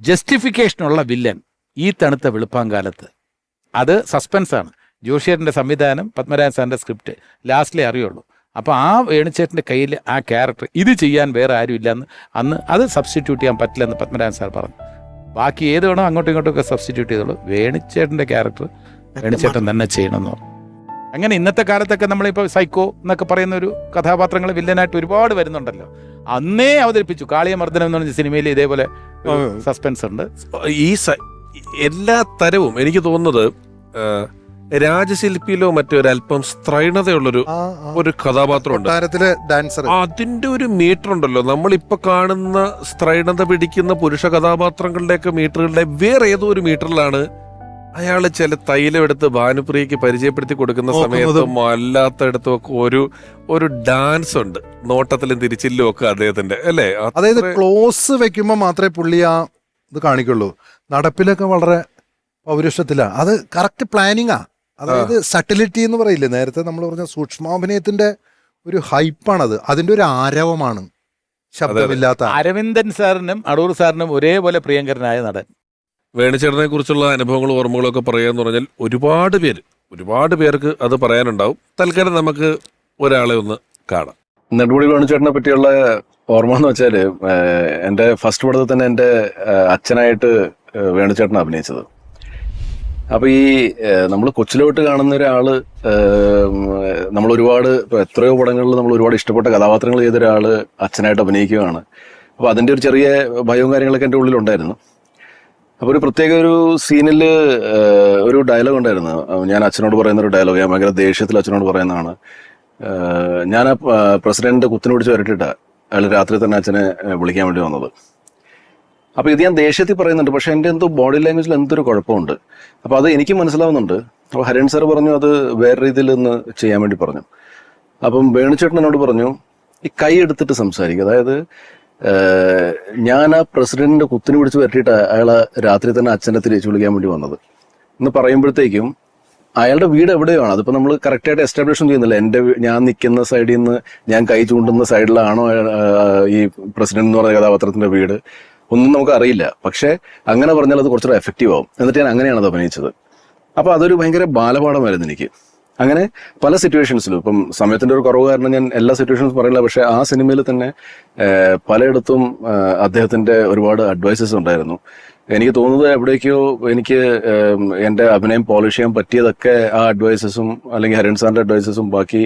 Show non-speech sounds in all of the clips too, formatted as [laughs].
ജസ്റ്റിഫിക്കേഷനുള്ള villain ഈ തണുത്ത വെളുപ്പാങ്കാലത്ത്. അത് സസ്പെൻസാണ്. ജോഷിയറിന്റെ സംവിധാനം പത്മരാജൻ സാറിന്റെ സ്ക്രിപ്റ്റ് ലാസ്റ്റിലേ അറിയുള്ളൂ. അപ്പോൾ ആ വേണുചേട്ടന്റെ കയ്യിൽ ആ ക്യാരക്ടർ ഇത് ചെയ്യാൻ വേറെ ആരും ഇല്ലെന്ന് അന്ന് അത് സബ്സ്റ്റിറ്റ്യൂട്ട് ചെയ്യാൻ പറ്റില്ലെന്ന് പത്മരാജൻ സാർ പറഞ്ഞു. ബാക്കി ഏത് വേണോ അങ്ങോട്ടും ഇങ്ങോട്ടും ഒക്കെ സബ്സ്റ്റിറ്റ്യൂട്ട് ചെയ്തോളൂ. വേണുചേട്ടന്റെ ക്യാരക്ടർ വേണുചേട്ടൻ തന്നെ ചെയ്യണമെന്ന് പറഞ്ഞു. അങ്ങനെ ഇന്നത്തെ കാലത്തൊക്കെ നമ്മളിപ്പോൾ സൈക്കോ എന്നൊക്കെ പറയുന്ന ഒരു കഥാപാത്രങ്ങൾ വില്ലനായിട്ട് ഒരുപാട് വരുന്നുണ്ടല്ലോ. അന്നേ അവതരിപ്പിച്ചു. കാളിയമർദ്ദനം എന്ന് പറഞ്ഞ സിനിമയിൽ ഇതേപോലെ സസ്പെൻസ് ഉണ്ട്. ഈ എല്ലാ തരവും എനിക്ക് തോന്നുന്നത് രാജശില്പിയിലോ മറ്റോ ഒരല്പം സ്ത്രൈണതയുള്ളൊരു ആ, ആ. ഒരു കഥാപാത്രമുണ്ട്. ഉണ്ട് ഡാൻസർ അതിന്റെ ഒരു മീറ്റർ ഉണ്ടല്ലോ നമ്മളിപ്പോ കാണുന്ന സ്ത്രൈണത പിടിക്കുന്ന പുരുഷ കഥാപാത്രങ്ങളുടെയൊക്കെ മീറ്ററുകളുടെ വേറെ ഏതോ ഒരു മീറ്ററിലാണ് അയാൾ ചില തൈലം എടുത്ത് ഭാനുപ്രിയക്ക് പരിചയപ്പെടുത്തി കൊടുക്കുന്ന. സമയത്തും അല്ലാത്തടത്തും ഒക്കെ ഒരു ഒരു ഡാൻസ് ഉണ്ട്. നോട്ടത്തിലും തിരിച്ചിലും ഒക്കെ അദ്ദേഹത്തിന്റെ അല്ലേ? അതായത് ക്ലോസ് വെക്കുമ്പോൾ മാത്രമേ പുള്ളി ആ ഇത് കാണിക്കുള്ളൂ. നടപ്പിലൊക്കെ വളരെ പൗരുഷത്തിലാണ് അത് കറക്റ്റ് പ്ലാനിങ്ങാ അതായത് സട്ടിലിറ്റി എന്ന് പറയില്ലേ? നേരത്തെ നമ്മൾ പറഞ്ഞ സൂക്ഷ്മാഭിനയത്തിന്റെ ഒരു ഹൈപ്പാണത്. അതിന്റെ ഒരു ആരവമാണ്. ശബ്ദമില്ലാത്ത. അരവിന്ദൻ സാറിനും അടൂർ സാറിനും ഒരേപോലെ പ്രിയങ്കരനായ നടൻ. വേണുചേട്ടനെ കുറിച്ചുള്ള അനുഭവങ്ങളും ഓർമ്മകളും ഒക്കെ പറയാന്ന് പറഞ്ഞാൽ ഒരുപാട് പേര് ഒരുപാട് പേർക്ക് അത് പറയാനുണ്ടാവും. തൽക്കാലം നമുക്ക് ഒരാളെ ഒന്ന് കാണാം. നെടുപൊടി വേണുചേട്ടനെ പറ്റിയുള്ള ഓർമ്മ എന്ന് വെച്ചാൽ എന്റെ ഫസ്റ്റ് പടത്തിൽ തന്നെ എന്റെ അച്ഛനായിട്ട് വേണുചേട്ടനെ അഭിനയിച്ചത്. അപ്പൊ ഈ നമ്മൾ കൊച്ചിലോട്ട് കാണുന്ന ഒരാൾ നമ്മൾ ഒരുപാട് എത്രയോ പടങ്ങളിൽ നമ്മൾ ഒരുപാട് ഇഷ്ടപ്പെട്ട കഥാപാത്രങ്ങൾ ചെയ്ത ഒരാൾ അച്ഛനായിട്ട് അഭിനയിക്കുകയാണ്. അപ്പൊ അതിന്റെ ഒരു ചെറിയ ഭയവും കാര്യങ്ങളൊക്കെ എന്റെ ഉള്ളിലുണ്ടായിരുന്നു. അപ്പൊ ഒരു പ്രത്യേക ഒരു സീനിൽ ഒരു ഡയലോഗ് ഉണ്ടായിരുന്നു. ഞാൻ അച്ഛനോട് പറയുന്ന ഒരു ഡയലോഗ് ഞാൻ ഭയങ്കര ദേഷ്യത്തിൽ അച്ഛനോട് പറയുന്നതാണ്. ഞാൻ ആ പ- പ്രസിഡന്റ് കുത്തിനെ പിടിച്ച് വരട്ടിട്ട അയാൾ രാത്രി തന്നെ അച്ഛനെ വിളിക്കാൻ വേണ്ടി വന്നത്. അപ്പോൾ ഇത് ഞാൻ ദേഷ്യത്തിൽ പറയുന്നുണ്ട്. പക്ഷേ എന്റെ എന്തോ ബോഡി ലാംഗ്വേജിൽ എന്തൊരു കുഴപ്പമുണ്ട്. അപ്പോൾ അത് എനിക്ക് മനസ്സിലാവുന്നുണ്ട്. അപ്പോൾ ഹരൺ സാർ പറഞ്ഞു അത് വേറെ രീതിയിൽ ഒന്ന് ചെയ്യാൻ വേണ്ടി പറഞ്ഞു. അപ്പം വേണുചേട്ടൻ എന്നോട് പറഞ്ഞു ഈ കൈ എടുത്തിട്ട് സംസാരിക്കുക അതായത് ഞാൻ ആ പ്രസിഡന്റിന്റെ കുത്തിനെ പിടിച്ച് വരട്ടിയിട്ട് അയാളെ രാത്രി തന്നെ അച്ഛനെ തിരിച്ചു വിളിക്കാൻ വേണ്ടി വന്നത്. എന്ന് പറയുമ്പോഴത്തേക്കും അയാളുടെ വീട് എവിടെയാണ്? അതിപ്പോ നമ്മൾ കറക്റ്റായിട്ട് എസ്റ്റാബ്ലിഷ് ചെയ്യുന്നില്ല. എന്റെ ഞാൻ നിൽക്കുന്ന സൈഡിൽ നിന്ന് ഞാൻ കൈ ചൂണ്ടുന്ന സൈഡിലാണോ ഈ പ്രസിഡന്റ് എന്ന് പറയുന്ന കഥാപാത്രത്തിന്റെ വീട്? ഒന്നും നമുക്ക് അറിയില്ല പക്ഷെ അങ്ങനെ പറഞ്ഞാൽ അത് കുറച്ചുകൂടെ എഫക്റ്റീവ് ആവും. എന്നിട്ട് ഞാൻ അങ്ങനെയാണ് അത് അഭിനയിച്ചത്. അപ്പൊ അതൊരു ഭയങ്കര ബാലപാഠമായിരുന്നു എനിക്ക്. അങ്ങനെ പല സിറ്റുവേഷൻസിലും ഇപ്പം സമയത്തിന്റെ ഒരു കുറവ് കാരണം ഞാൻ എല്ലാ സിറ്റുവേഷൻസും പറയില്ല. പക്ഷെ ആ സിനിമയിൽ തന്നെ പലയിടത്തും അദ്ദേഹത്തിന്റെ ഒരുപാട് അഡ്വൈസസ് ഉണ്ടായിരുന്നു. എനിക്ക് തോന്നുന്നത് എവിടേക്കോ എനിക്ക് എന്റെ എന്റെ അഭിനയം പോളിഷ് ചെയ്യാൻ പറ്റിയതൊക്കെ ആ അഡ്വൈസസും അല്ലെങ്കിൽ ഹരൺ സാറിന്റെ അഡ്വൈസസും ബാക്കി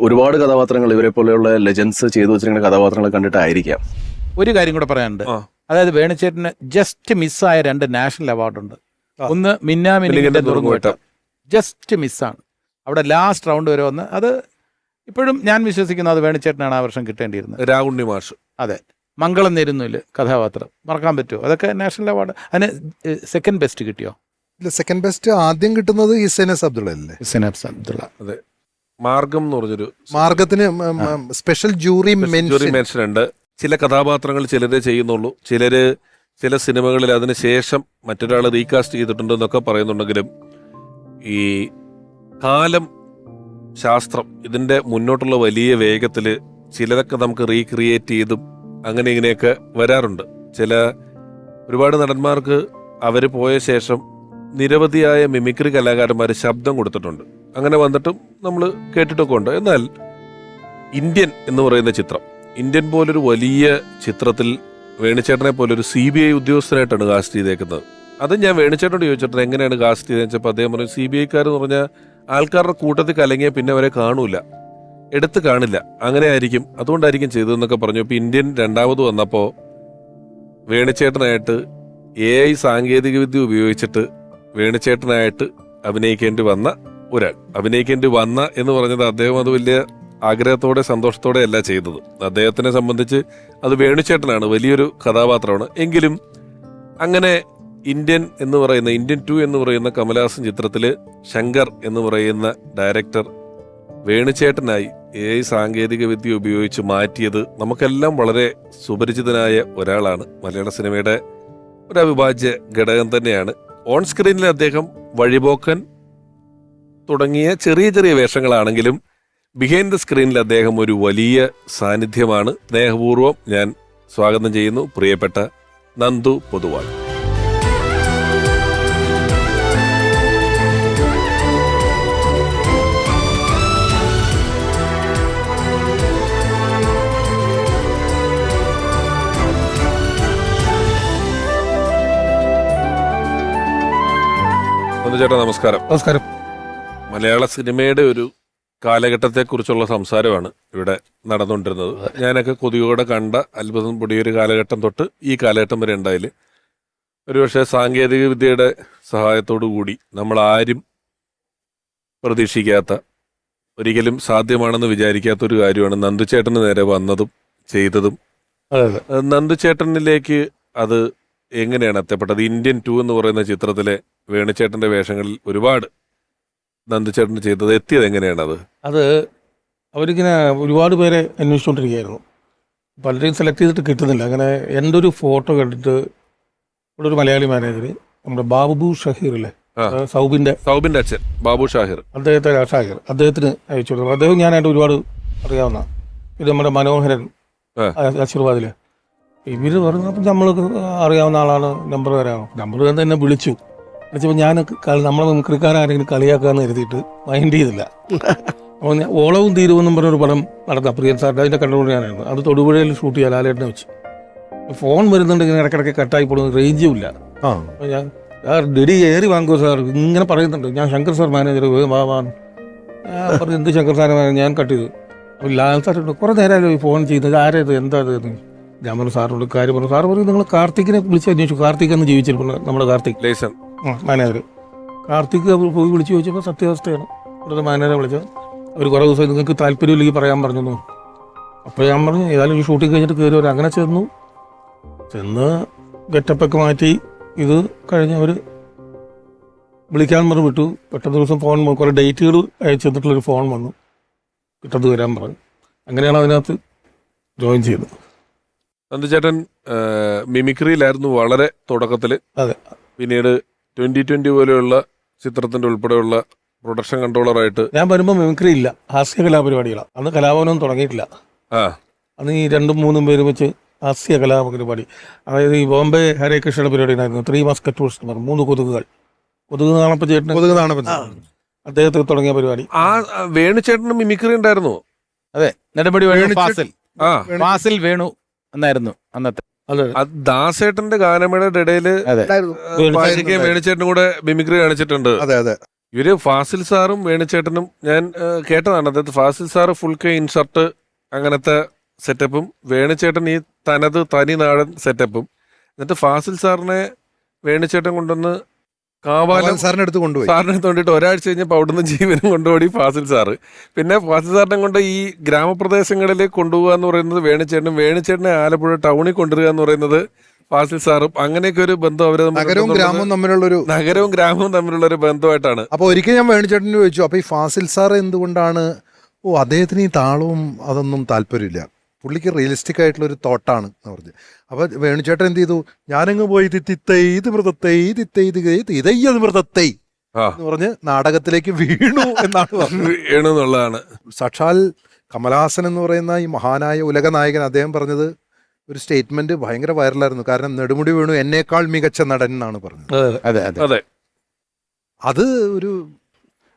ഒരുപാട് കഥാപാത്രങ്ങൾ ഇവരെ പോലെയുള്ള ലെജൻസ് ചെയ്തു വെച്ചിരിക്കുന്ന കഥാപാത്രങ്ങളെ കണ്ടിട്ടായിരിക്കാം. ഒരു കാര്യം കൂടെ പറയാനുണ്ട്. അതായത് വേണുചേട്ടന് ജസ്റ്റ് മിസ്സായ രണ്ട് നാഷണൽ അവാർഡുണ്ട്. ഒന്ന് മിന്നാമിനിന്റെ നുറുങ്ങുവട്ടം ജസ്റ്റ് മിസ്സാണ് അവിടെ ലാസ്റ്റ് റൗണ്ട് വരെ വന്ന് അത് ഇപ്പോഴും ഞാൻ വിശ്വസിക്കുന്നു അത് വേണിച്ചേട്ടനാണ് ആ വർഷം കിട്ടേണ്ടിയിരുന്നത്. രാഹുണ്ണി മാഷ്. അതെ. മംഗളം നേരുന്നില്ല കഥാപാത്രം. മറക്കാൻ പറ്റുമോ? അതൊക്കെ നാഷണൽ അവാർഡ് അതിന് സെക്കൻഡ് ബെസ്റ്റ് കിട്ടിയോ? ഇല്ല സെക്കൻഡ് ബെസ്റ്റ് ആദ്യം കിട്ടുന്നത് ഇസൈനസ് അബ്ദുള്ള അല്ലേ സിനാബ്സ് അബ്ദുള്ള. അതെ. മാർഗം എന്ന് പറഞ്ഞൊരു മാർഗത്തിന് special jury jury mention mention ഉണ്ട് ചില കഥാപാത്രങ്ങൾ ചിലരെ ചെയ്യുന്നുള്ളൂ. ചിലര് ചില സിനിമകളിൽ അതിനുശേഷം മറ്റൊരാളെ മറ്റൊരാൾ റീകാസ്റ്റ് ചെയ്തിട്ടുണ്ടെന്നൊക്കെ പറയുന്നുണ്ടെങ്കിലും ഈ കാലം ശാസ്ത്രം ഇതിന്റെ മുന്നോട്ടുള്ള വലിയ വേഗത്തിൽ ചിലതൊക്കെ നമുക്ക് റീക്രിയേറ്റ് ചെയ്തും അങ്ങനെ ഇങ്ങനെയൊക്കെ വരാറുണ്ട്. ചില ഒരുപാട് നടന്മാർക്ക് അവർ പോയ ശേഷം നിരവധിയായ മിമിക്രി കലാകാരന്മാർ ശബ്ദം കൊടുത്തിട്ടുണ്ട്. അങ്ങനെ വന്നിട്ടും നമ്മൾ കേട്ടിട്ടൊക്കെ ഉണ്ട്. എന്നാൽ ഇന്ത്യൻ എന്ന് പറയുന്ന ചിത്രം ഇന്ത്യൻ പോലൊരു വലിയ ചിത്രത്തിൽ വേണുചേട്ടനെ പോലൊരു സി ബി ഐ ഉദ്യോഗസ്ഥനായിട്ടാണ് കാസ്റ്റ് ചെയ്തേക്കുന്നത്. അത് ഞാൻ വേണുചേട്ടനോട് ചോദിച്ചിട്ടുണ്ട് എങ്ങനെയാണ് കാസ്റ്റ് ചെയ്തതെന്ന് വെച്ചപ്പോൾ അദ്ദേഹം പറഞ്ഞു സി ബി ഐക്കാർ എന്ന് പറഞ്ഞാൽ ആൾക്കാരുടെ കൂട്ടത്തിൽ കലങ്ങിയ പിന്നെ അവരെ കാണൂല. എടുത്ത് കാണില്ല. അങ്ങനെ ആയിരിക്കും. അതുകൊണ്ടായിരിക്കും ചെയ്തതെന്നൊക്കെ പറഞ്ഞു. ഇപ്പൊ ഇന്ത്യൻ രണ്ടാമത് വന്നപ്പോൾ വേണുചേട്ടനായിട്ട് എ ഐ സാങ്കേതികവിദ്യ ഉപയോഗിച്ചിട്ട് വേണുചേട്ടനായിട്ട് അഭിനയിക്കേണ്ടി വന്ന ഒരാൾ. അഭിനയിക്കേണ്ടി വന്ന എന്ന് പറഞ്ഞത് അദ്ദേഹം അത് വലിയ ആഗ്രഹത്തോടെ സന്തോഷത്തോടെ അല്ല ചെയ്തത്. അദ്ദേഹത്തിനെ സംബന്ധിച്ച് അത് വേണുചേട്ടനാണ്. വലിയൊരു കഥാപാത്രമാണ്. എങ്കിലും അങ്ങനെ ഇന്ത്യൻ എന്ന് പറയുന്ന ഇന്ത്യൻ ടു എന്ന് പറയുന്ന കമലഹാസൻ ചിത്രത്തിൽ ശങ്കർ എന്ന് പറയുന്ന ഡയറക്ടർ വേണുചേട്ടനായി എ ഐ സാങ്കേതിക വിദ്യ ഉപയോഗിച്ച് മാറ്റിയത് നമുക്കെല്ലാം വളരെ സുപരിചിതനായ ഒരാളാണ്. മലയാള സിനിമയുടെ ഒരു അവിഭാജ്യ ഘടകം തന്നെയാണ്. ഓൺ സ്ക്രീനിൽ അദ്ദേഹം വഴിപോക്കൻ തുടങ്ങിയ ചെറിയ ചെറിയ വേഷങ്ങളാണെങ്കിലും ബിഹൈൻഡ് ദ സ്ക്രീനിൽ അദ്ദേഹം ഒരു വലിയ സാന്നിധ്യമാണ്. സ്നേഹപൂർവം ഞാൻ സ്വാഗതം ചെയ്യുന്നു. പ്രിയപ്പെട്ട നന്ദു പൊതുവാൾ. നന്ദചേട്ടാ നമസ്കാരം. നമസ്കാരം. മലയാള സിനിമയുടെ ഒരു കാലഘട്ടത്തെക്കുറിച്ചുള്ള സംസാരമാണ് ഇവിടെ നടന്നുകൊണ്ടിരുന്നത്. ഞാനൊക്കെ കൊതിയോടെ കണ്ട അത്ഭുതം പൊടിയൊരു കാലഘട്ടം തൊട്ട് ഈ കാലഘട്ടം വരെ ഉണ്ടായിൽ ഒരുപക്ഷെ സാങ്കേതിക വിദ്യയുടെ സഹായത്തോടു കൂടി നമ്മൾ ആരും പ്രതീക്ഷിക്കാത്ത ഒരിക്കലും സാധ്യമാണെന്ന് വിചാരിക്കാത്ത ഒരു കാര്യമാണ് നന്ദുചേട്ടന് നേരെ വന്നതും ചെയ്തതും. നന്ദുചേട്ടനിലേക്ക് അത് എങ്ങനെയാണ് എത്തപ്പെട്ടത്? ഇന്ത്യൻ ടു എന്ന് പറയുന്ന ചിത്രത്തിലെ വേണുചേട്ടന്റെ വേഷങ്ങളിൽ ഒരുപാട് നന്ദിച്ചേട്ടൻ ചെയ്തത് എത്തിയത് എങ്ങനെയാണത്? അത് അവരിങ്ങനെ ഒരുപാട് പേരെ അന്വേഷിച്ചുകൊണ്ടിരിക്കുകയായിരുന്നു. പലരെയും സെലക്ട് ചെയ്തിട്ട് കിട്ടുന്നില്ല. അങ്ങനെ എന്റെ ഒരു ഫോട്ടോ കണ്ടിട്ട് ഇവിടെ ഒരു മലയാളി മാനേജർ നമ്മുടെ ബാബു ഷഹീർ അല്ലേ? സൗബിന്റെ സൗബിന്റെ. അച്ഛൻ ബാബു ഷാഹിർ. അദ്ദേഹത്തെ ഷാഹിർ. അദ്ദേഹത്തിന് അയച്ചു കൊടുത്തു അദ്ദേഹം ഞാനായിട്ട് ഒരുപാട് അറിയാവുന്ന ഇത് നമ്മുടെ മനോഹരൻ. ആശീർവാദിൽ ഇവർ പറഞ്ഞു അപ്പം നമ്മൾ അറിയാവുന്ന ആളാണ് നമ്പർ തരാമോ നമ്പർ തന്നെ വിളിച്ചു. വിളിച്ചപ്പോൾ ഞാൻ കളി നമ്മളെ മിമിക്രിക്കാരെങ്കിലും കളിയാക്കാന്ന് കരുതിയിട്ട് മൈൻഡ് ചെയ്തില്ല. അപ്പോൾ ഞാൻ ഓളവും തീരുവെന്നും പറഞ്ഞൊരു പടം നടന്ന പ്രിയൻ സാറിന്റെ അതിന്റെ കണ്ടുകൊണ്ട് ഞാനായിരുന്നു. അത് തൊടുപുഴയിൽ ഷൂട്ട് ചെയ്യാൻ ലാലേട്ടനെ വെച്ച്. ഫോൺ വരുന്നുണ്ട് ഇങ്ങനെ ഇടയ്ക്കിടയ്ക്ക് കട്ടായി പോകുന്നത് റേഞ്ചും ഇല്ല. ആ. അപ്പോൾ ഞാൻ സാർ ഡെഡി ഏറി വാങ്ങുമോ സാർ. ഇങ്ങനെ പറയുന്നുണ്ട്. ഞാൻ ശങ്കർ സാർ മാനേജർ വാ വാ. ഞാൻ പറഞ്ഞു എന്ത് ശങ്കർ സാർ ഞാൻ കട്ട് ചെയ്തു. അപ്പോൾ ലാൽ സാർ കുറേ നേരമല്ലോ ഈ ഫോൺ ചെയ്യുന്നത് ആരേത് എന്താ ഇത്? എന്ന്. ഞാൻ പറഞ്ഞു സാറിനോട് കാര്യം പറഞ്ഞു. സാർ പറഞ്ഞു നിങ്ങൾ കാർത്തിക്കിനെ വിളിച്ച് അന്വേഷിച്ചു. കാർത്തിക് എന്ന് ജീവിച്ചിരിക്കുന്നു നമ്മുടെ കാർത്തിക്. Liaison manager. കാർത്തിക് പോയി വിളിച്ച് ചോദിച്ചപ്പോൾ സത്യാവസ്ഥയാണ്. ഇവിടുത്തെ മാനേജറെ വിളിച്ചത്. അവർ കുറേ ദിവസം നിങ്ങൾക്ക് താല്പര്യമില്ലെങ്കിൽ പറയാൻ പറഞ്ഞു അപ്പോൾ ഞാൻ പറഞ്ഞു ഏതായാലും ഈ ഷൂട്ടിംഗ് കഴിഞ്ഞിട്ട് കയറി വരാം. അങ്ങനെ ചെന്നു. ചെന്ന് ഗെറ്റപ്പൊക്കെ മാറ്റി ഇത് കഴിഞ്ഞ് അവർ വിളിക്കാൻ പറഞ്ഞു വിട്ടു. പെട്ടെന്ന് ദിവസം ഫോൺ. കുറേ ഡേറ്റുകൾ അയച്ചു തന്നിട്ടുള്ളൊരു ഫോൺ വന്നു. പെട്ടെന്ന് വരാൻ പറഞ്ഞു. അങ്ങനെയാണ് അതിനകത്ത് ജോയിൻ ചെയ്തത്. നന്ദുചേട്ടൻ മിമിക്രിയിലായിരുന്നു വളരെ തുടക്കത്തിൽ. അതെ. പിന്നീട് ട്വന്റി ട്വന്റി പോലെയുള്ള ചിത്രത്തിന്റെ ഉൾപ്പെടെയുള്ള പ്രൊഡക്ഷൻ കൺട്രോളറായിട്ട് ഞാൻ വരുമ്പോൾ മിമിക്രി ഇല്ല. ഹാസ്യ കലാപരിപാടികളാണ് അന്ന് കലാഭവനൊന്നും തുടങ്ങിയിട്ടില്ല. ആ. അന്ന് ഈ രണ്ടും മൂന്നും പേരും വെച്ച് ഹാസ്യ കലാപരിപാടി. അതായത് ഈ ബോംബെ ഹരേ കൃഷ്ണയുടെ പരിപാടി ഉണ്ടായിരുന്നു. ത്രീ എന്ന് പറഞ്ഞു. മൂന്ന് കൊതുകുകൾ. കൊതുക് നാണപ്പ ചേട്ടൻ കൊതുക് നാണപ്പ അദ്ദേഹത്തിന് തുടങ്ങിയ പരിപാടി. ആ വേണു വേണുചേട്ടന് മിമിക്രി ഉണ്ടായിരുന്നു. അതെ. നടപടി വേണു ഫാസിൽ. ആ. ഫാസിൽ വേണു എന്നായിരുന്നു അന്നത്തെ. അത് ദാസേട്ടന്റെ ഗാനമേളയുടെ ഇടയിൽ വേണിച്ചേട്ടനും കൂടെ മിമിക്രി കാണിച്ചിട്ടുണ്ട്. അതെ അതെ. ഇവർ ഫാസിൽ സാറും വേണിച്ചേട്ടനും ഞാൻ കേട്ടതാണ്. അതായത് ഫാസിൽ സാറ് ഫുൾ കെ ഇൻഷർട്ട് അങ്ങനത്തെ സെറ്റപ്പും വേണിച്ചേട്ടൻ ഈ തനത് തനി നാടൻ സെറ്റപ്പും എന്നിട്ട് ഫാസിൽ സാറിനെ വേണിച്ചേട്ടൻ കൊണ്ടുവന്ന് കാവാലം സാറിന്റെ അടുത്ത് കൊണ്ടുപോയി. സാറിനെ കൊണ്ടിട്ട് ഒരാഴ്ച കഴിഞ്ഞപ്പോൾ അവിടുന്ന് ജീവനും കൊണ്ടുപോയി ഫാസിൽ സാറ്. പിന്നെ ഫാസിൽ സാറിനെ കൊണ്ട് ഈ ഗ്രാമപ്രദേശങ്ങളിൽ കൊണ്ടുപോകുക എന്ന് പറയുന്നത് വേണുചേട്ടനും വേണുചേട്ടനെ ആലപ്പുഴ ടൗണിൽ കൊണ്ടുവരിക എന്ന് പറയുന്നത് ഫാസിൽ സാറും അങ്ങനെയൊക്കെ ഒരു ബന്ധം അവർ നഗരവും ഗ്രാമവും തമ്മിലുള്ള ഒരു നഗരവും ഗ്രാമവും തമ്മിലുള്ള ഒരു ബന്ധമായിട്ടാണ്. അപ്പൊ ഒരിക്കൽ ഞാൻ വേണിച്ചേട്ടന് ചോദിച്ചു അപ്പൊ ഈ ഫാസിൽ സാർ എന്തുകൊണ്ടാണ്? ഓ അദ്ദേഹത്തിന് ഈ താളവും അതൊന്നും താല്പര്യമില്ല. പുള്ളിക്ക് റിയലിസ്റ്റിക് ആയിട്ടുള്ള ഒരു തോട്ടാണ് എന്ന് പറഞ്ഞു. അപ്പോൾ വേണുചേട്ടൻ എന്ത് ചെയ്തു? ഞാനങ്ങ് പോയി തിത്തൈത് മൃതത്തൈ തിത്തൈത് ഇതയ്യത് മൃതത്തൈ എന്ന് പറഞ്ഞ് നാടകത്തിലേക്ക് വീണു എന്നാണ് പറഞ്ഞത്. [laughs] എന്നുള്ളതാണ് സാക്ഷാൽ കമലഹാസൻ എന്ന് പറയുന്ന ഈ മഹാനായ ഉലക നായകൻ അദ്ദേഹം പറഞ്ഞത് ഒരു സ്റ്റേറ്റ്മെന്റ് ഭയങ്കര വൈറലായിരുന്നു കാരണം നെടുമുടി വീണു എന്നേക്കാൾ മികച്ച നടൻ എന്നാണ് പറഞ്ഞത്. അതെ അതെ. അതെ ഒരു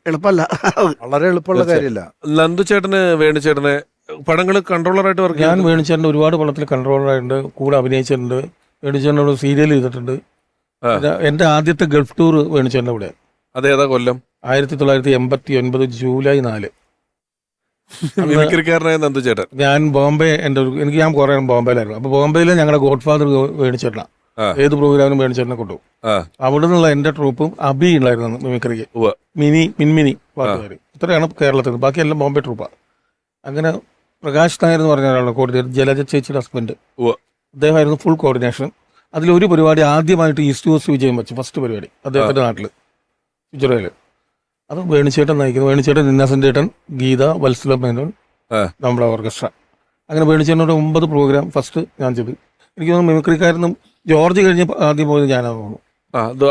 എളുപ്പമല്ല. വളരെ എളുപ്പമുള്ള കാര്യമല്ല. നന്ദു ചേട്ടന് വേണുചേട്ടനെ പടങ്ങൾ കൺട്രോളറായിട്ട് വർക്ക് ഞാൻ വേണിച്ചേട്ടന്റെ ഒരുപാട് പടത്തിൽ കൺട്രോളറായിട്ടുണ്ട് കൂടെ അഭിനയിച്ചിട്ടുണ്ട്. വേണിച്ചേട്ടനോട് സീരിയൽ ചെയ്തിട്ടുണ്ട്. എന്റെ ആദ്യത്തെ ഗൾഫ് ടൂർ വേണിച്ചേട്ടന്റെ കൂടെ. അതേതാ കൊല്ലം? ആയിരത്തി തൊള്ളായിരത്തി എൺപത്തി ഒൻപത് ജൂലൈ നാല്. [laughs] ചേട്ടൻ ഞാൻ ബോംബെ എന്റെ ഒരു എനിക്ക് ഞാൻ കുറേ ബോംബെയിലായിരുന്നു. അപ്പോൾ ബോംബെയിൽ ഞങ്ങളുടെ ഗോഡ് ഫാദർ വേണിച്ചേട്ടനാണ് ഏത് പ്രോഗ്രാമിനും വേണിച്ചേട്ടനെ കൊണ്ടുപോകും അവിടെ നിന്നുള്ള എന്റെ ട്രൂപ്പും അബി ഉണ്ടായിരുന്നു മിമിക്രിക്ക്. മിനി മിൻമിനി പാട്ടുകാർ ഇത്രയാണ് കേരളത്തിൽ ബാക്കി എല്ലാം ബോംബെ ട്രൂപ്പാണ് അങ്ങനെ പ്രകാശ് നായർ എന്ന് പറഞ്ഞ ഒരാളാണ് കോർഡിനേറ്റർ ജലജ ചേച്ചിയുടെ ഹസ്ബൻഡ്. അദ്ദേഹമായിരുന്നു ഫുൾ കോർഡിനേഷൻ അതിലൊരു പരിപാടി ആദ്യമായിട്ട് ഈസ്റ്റ് കോസ്റ്റ് വിജയം വെച്ചു ഫസ്റ്റ് പരിപാടി. അദ്ദേഹത്തിന്റെ നാട്ടിൽ ഫിജുറയിൽ അത് വേണിച്ചേട്ടൻ നയിക്കുന്നു. വേണിച്ചേട്ടൻ ഇന്നസെന്റ് ചേട്ടൻ ഗീത വത്സല മേനോൻ നമ്മുടെ ഓർക്കസ്ട്ര. അങ്ങനെ വേണിച്ചേട്ടനോട് ഒമ്പത് പ്രോഗ്രാം ഫസ്റ്റ് ഞാൻ ചെയ്തു. എനിക്ക് തോന്നുന്നു മിമിക്രിക്കാരനും ജോർജ് കഴിഞ്ഞ് ആദ്യം പോയത് ഞാനാണ് തോന്നുന്നു.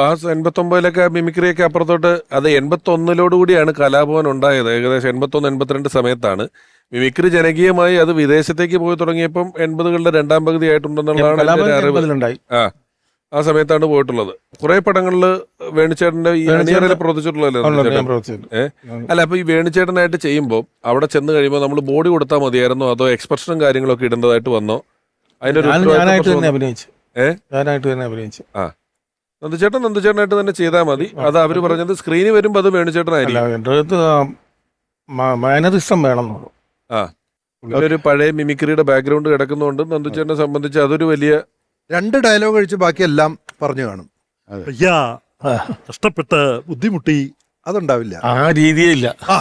ആ എൺപത്തൊമ്പതിലൊക്കെ മിമിക്രിയൊക്കെ അപ്പുറത്തോട്ട് അത് എൺപത്തൊന്നിലോടുകൂടിയാണ് കലാഭവൻ ഉണ്ടായത്. ഏകദേശം എൺപത്തൊന്ന് എൺപത്തിരണ്ട് സമയത്താണ്. മിമിക്രി ജനകീയമായി അത് വിദേശത്തേക്ക് പോയി തുടങ്ങിയപ്പം എൺപതുകളുടെ രണ്ടാം പകുതി ആയിട്ടുണ്ടെന്നുള്ളതാണ് അറിവ് ആ സമയത്താണ് പോയിട്ടുള്ളത്. കുറെ പടങ്ങളിൽ വേണുചേട്ടന്റെ ഈ അണിയറയിൽ പ്രവർത്തിച്ചിട്ടുള്ളല്ലോ അല്ല അപ്പൊ ഈ വേണുചേട്ടനായിട്ട് ചെയ്യുമ്പോൾ അവിടെ ചെന്ന് കഴിയുമ്പോൾ നമ്മൾ ബോഡി കൊടുത്താൽ മതിയായിരുന്നോ? അതോ എക്സ്പ്രഷനും കാര്യങ്ങളൊക്കെ ഇടേണ്ടതായിട്ട് വന്നോ? അതിന്റെ ഒരു ഞാനായിട്ട് കുറച്ച് തന്നെ നന്ദുചേട്ടൻ നന്ദുചേട്ടനായിട്ട് ചെയ്താൽ മതി. അത് അവർ പറഞ്ഞത് സ്ക്രീനിൽ വരുമ്പോൾ അത് വേണിച്ചേട്ടനായിരിക്കും മാനറിസം വേണം എന്നുള്ളൂ ആ ഒരു പഴയ മിമിക്രിയുടെ ബാക്ക്ഗ്രൗണ്ട് കിടക്കുന്നതുകൊണ്ട് നന്ദുച്ചേട്ടനെ സംബന്ധിച്ച് അതൊരു വലിയ രണ്ട് ഡയലോഗ് കഴിച്ച് ബാക്കിയെല്ലാം പറഞ്ഞു കാണും. അയ്യാ കഷ്ടപ്പെട്ട് ബുദ്ധിമുട്ടി അതുണ്ടാവില്ല. ആ രീതിയില്ല ആ.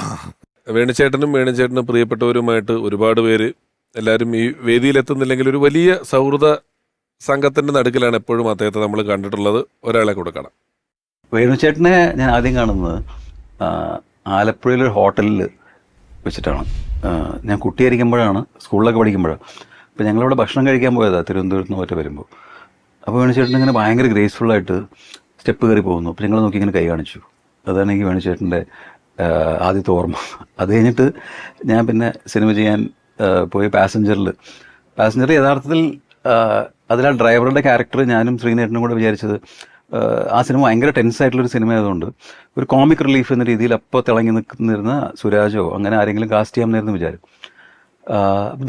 വേണുചേട്ടനും വേണുചേട്ടനും പ്രിയപ്പെട്ടവരുമായിട്ട് ഒരുപാട് പേര് എല്ലാവരും ഈ വേദിയിലെത്തുന്നില്ലെങ്കിൽ ഒരു വലിയ സൗഹൃദ സംഘത്തിന്റെ നടുക്കിലാണ് എപ്പോഴും അദ്ദേഹത്തെ നമ്മൾ കണ്ടിട്ടുള്ളത്. ഒരാളെ കൂടെ കാണാം. വേണുചേട്ടനെ ഞാൻ ആദ്യം കാണുന്നത് ആലപ്പുഴയിലെ ആലപ്പുഴയിലൊരു ഹോട്ടലിൽ വെച്ചിട്ടാണ്. ഞാൻ കുട്ടിയായിരിക്കുമ്പോഴാണ് സ്കൂളിലൊക്കെ പഠിക്കുമ്പോഴാണ് അപ്പോൾ ഞങ്ങളിവിടെ ഭക്ഷണം കഴിക്കാൻ പോയതാണ് തിരുവനന്തപുരത്ത് നിന്ന് മറ്റേ വരുമ്പോൾ അപ്പോൾ വേണുചേട്ടൻ ഇങ്ങനെ ഭയങ്കര ഗ്രേസ്ഫുള്ളായിട്ട് സ്റ്റെപ്പ് കയറി പോകുന്നു. അപ്പോൾ ഞങ്ങൾ നോക്കി ഇങ്ങനെ കൈ കാണിച്ചു. അതാണ് എനിക്ക് വേണുചേട്ടന്റെ ആ, ആദ്യത്തെ ഓർമ്മ. അത് കഴിഞ്ഞിട്ട് ഞാൻ പിന്നെ സിനിമ ചെയ്യാൻ പോയി പാസഞ്ചറിൽ പാസഞ്ചർ യഥാർത്ഥത്തിൽ അതിൽ ആ ഡ്രൈവറുടെ ക്യാരക്ടർ ഞാനും ശ്രീനേട്ടനും കൂടെ വിചാരിച്ചത് ആ, സിനിമ ഭയങ്കര ടെൻസ് ആയിട്ടുള്ളൊരു സിനിമ ആയതുകൊണ്ട് ഒരു കോമിക് റിലീഫ് എന്ന രീതിയിൽ അപ്പോൾ തിളങ്ങി നിൽക്കുന്നിരുന്ന സുരാജോ അങ്ങനെ ആരെങ്കിലും കാസ്റ്റ് ചെയ്യാമെന്നായിരുന്നു വിചാരം.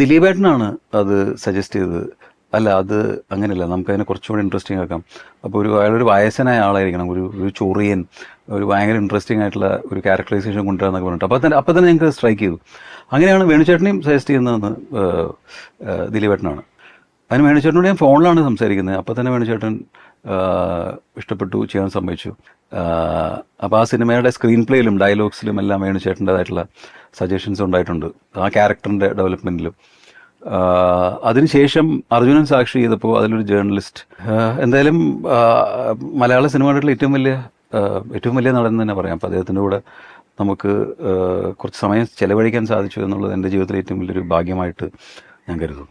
ദിലീപേട്ടനാണ് അത് സജസ്റ്റ് ചെയ്തത്. അല്ല അത് അങ്ങനെയല്ല നമുക്ക് അതിനെ കുറച്ചുകൂടി ഇൻട്രസ്റ്റിംഗ് ആക്കാം. അപ്പോൾ ഒരു അയാളൊരു വയസ്സനായ ആളായിരിക്കണം ഒരു ഒരു ചൊറിയൻ ഒരു ഭയങ്കര ഇൻട്രസ്റ്റിംഗ് ആയിട്ടുള്ള ഒരു ക്യാരക്ടറൈസേഷൻ കൊണ്ടുവരാന്നൊക്കെ പറഞ്ഞിട്ട്. അപ്പോൾ തന്നെ അപ്പോൾ തന്നെ ഞങ്ങൾക്ക് സ്ട്രൈക്ക് ചെയ്തു. അങ്ങനെയാണ് വേണുചേട്ടനെയും സജസ്റ്റ് ചെയ്യുന്നതെന്ന് ദിലീപേട്ടനാണ്. അതിന് വേണുചേട്ടനോട് ഞാൻ ഫോണിലാണ് സംസാരിക്കുന്നത്. അപ്പോൾ തന്നെ വേണുചേട്ടൻ ആ, ഇഷ്ടപ്പെട്ടു ചെയ്യാൻ സമ്മതിച്ചു. അപ്പോൾ ആ സിനിമയുടെ സ്ക്രീൻ പ്ലേയിലും ഡയലോഗ്സിലും എല്ലാം വേണുചേട്ടന്റെതായിട്ടുള്ള സജഷൻസ് ഉണ്ടായിട്ടുണ്ട്. ആ ക്യാരക്ടറിന്റെ ഡെവലപ്മെന്റിലും അതിനുശേഷം അർജുനൻ സാക്ഷി ചെയ്തപ്പോൾ അതിലൊരു ജേർണലിസ്റ്റ് എന്തായാലും മലയാള സിനിമയുടെ ഏറ്റവും വലിയ ഏറ്റവും വലിയ നടൻ തന്നെ പറയാം. അപ്പോൾ അദ്ദേഹത്തിന്റെ കൂടെ നമുക്ക് കുറച്ച് സമയം ചെലവഴിക്കാൻ സാധിച്ചു എന്നുള്ളത് എന്റെ ജീവിതത്തിലെ ഏറ്റവും വലിയൊരു ഭാഗ്യമായിട്ട് ഞാൻ കരുതുന്നു.